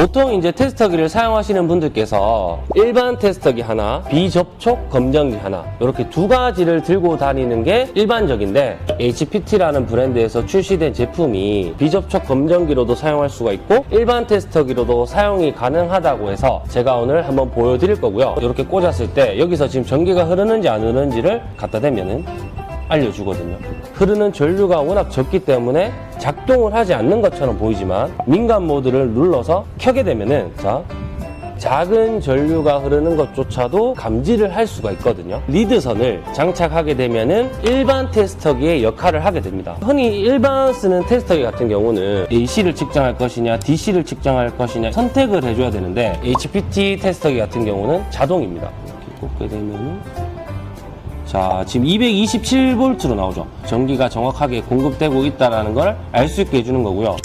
보통 이제 테스터기를 사용하시는 분들께서 일반 테스터기 하나, 비접촉 검정기 하나 이렇게 두 가지를 들고 다니는 게 일반적인데 HPT라는 브랜드에서 출시된 제품이 비접촉 검정기로도 사용할 수가 있고 일반 테스터기로도 사용이 가능하다고 해서 제가 오늘 한번 보여드릴 거고요. 이렇게 꽂았을 때 여기서 지금 전기가 흐르는지 안 흐르는지를 갖다 대면은 알려주거든요. 흐르는 전류가 워낙 적기 때문에 작동을 하지 않는 것처럼 보이지만 민간 모드를 눌러서 켜게 되면은 자 작은 전류가 흐르는 것조차도 감지를 할 수가 있거든요. 리드선을 장착하게 되면은 일반 테스터기의 역할을 하게 됩니다. 흔히 일반 쓰는 테스터기 같은 경우는 AC를 측정할 것이냐, DC를 측정할 것이냐 선택을 해줘야 되는데 HPT 테스터기 같은 경우는 자동입니다. 이렇게 꽂게 되면은 자, 지금 227V로 나오죠. 전기가 정확하게 공급되고 있다는 걸 알 수 있게 해주는 거고요.